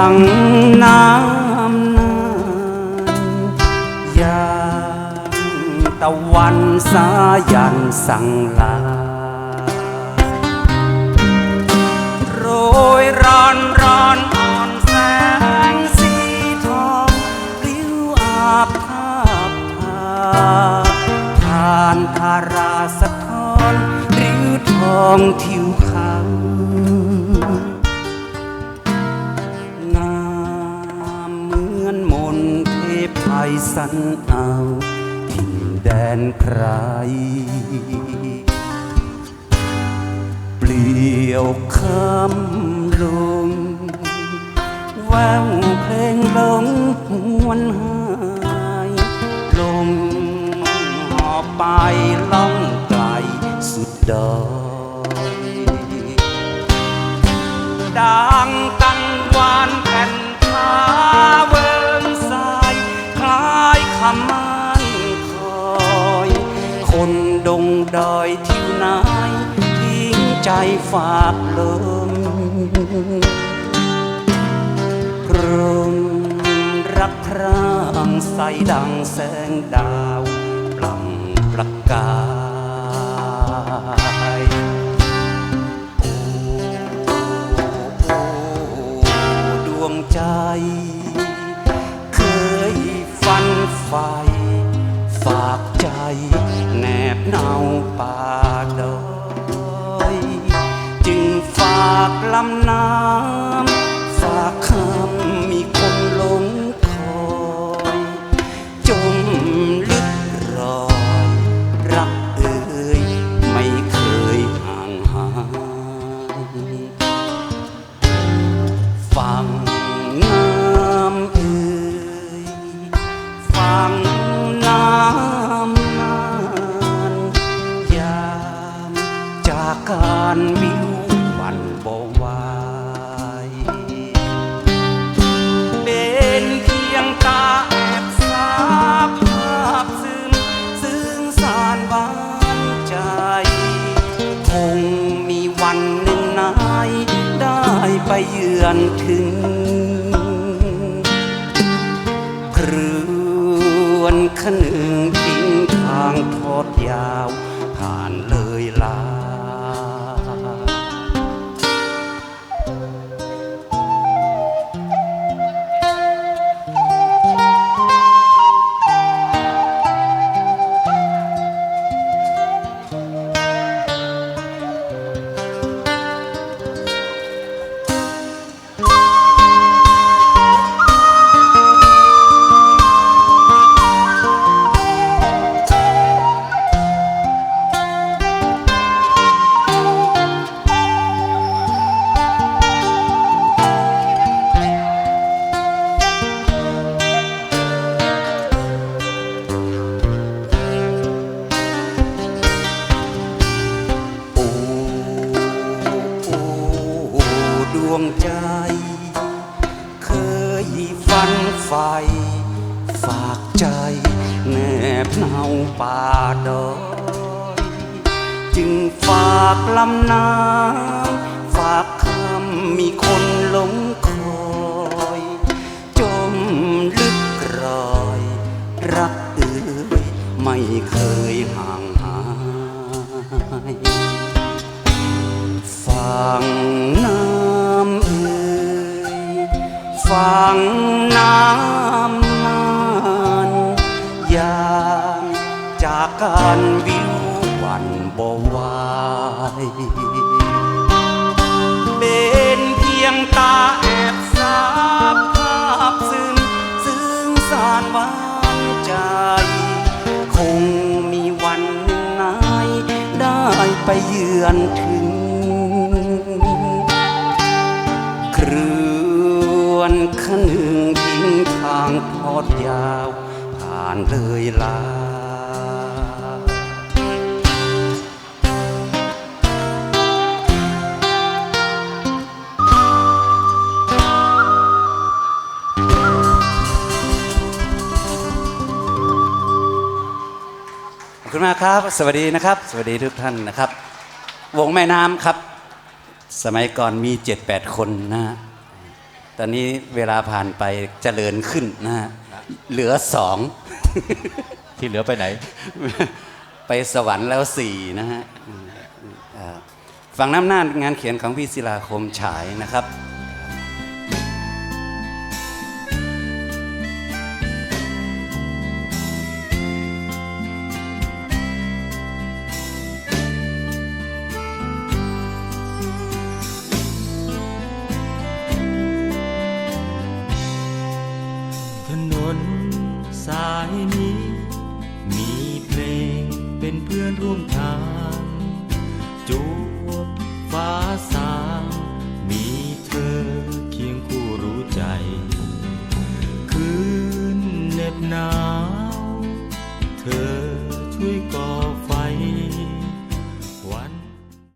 ฝั่งน้ำนานยามตะวันสายันสั่งลา โรยรอนรอนอ่อนแสงสีทองริ้วอาบภาพพาผ่านทาราสะท้อนริ้วทองทิว สันเอาถิ่นแดนไพรเปลี่ยวคำลงแววเพลงลงหวนหายลมหอบไปล่องไกลสุดดอยดังกังวาน ดอยทิวนายทิ้งใจฝากลมกรมรักครางใสดังแสงดาวปล่ำประกายโอ้โอ้ดวงใจ เคยฝันไฟ ฝากใจแนบเนาป่าดอยจึงฝากลำน้ำฝากคำมีคนหลงคอยจมลึกรอยรักเอ่ยไม่เคยห่างหายฟังน้ำเอ่ยฟัง ขนึงทิ้งทางทอดยาว ผ่านเลยลา วงใจ เคยฝันไฟฝากใจ แนบเนาป่าดอยจึงฝากลำน้ำฝากคำมีคนหลงคอยจมลึกรอย รักเอ่ยไม่เคยห่างหายฟัง ฟังน้ำนานยามจากการวิววันบ่ไหวเป็นเพียงตาแอบสาบภาพซึมซึ่งสารหวานใจ คงมีวันหนึ่งนายได้ไปเยือนถึงานเลยลาขอบคุณมากครับ สวัสดีนะครับ สวัสดีทุกท่านนะครับ วงแม่น้ำครับ สมัยก่อนมี 7-8 คนนะฮะตอนนี้เวลาผ่านไปเจริญขึ้นนะฮะ เหลือสอง ที่เหลือไปไหน ไปสวรรค์แล้วสี่นะฮะอืมอ่าฟังน้ำหน้างานเขียนของพี่ศิลาคมฉายนะครับ ร่วมทาง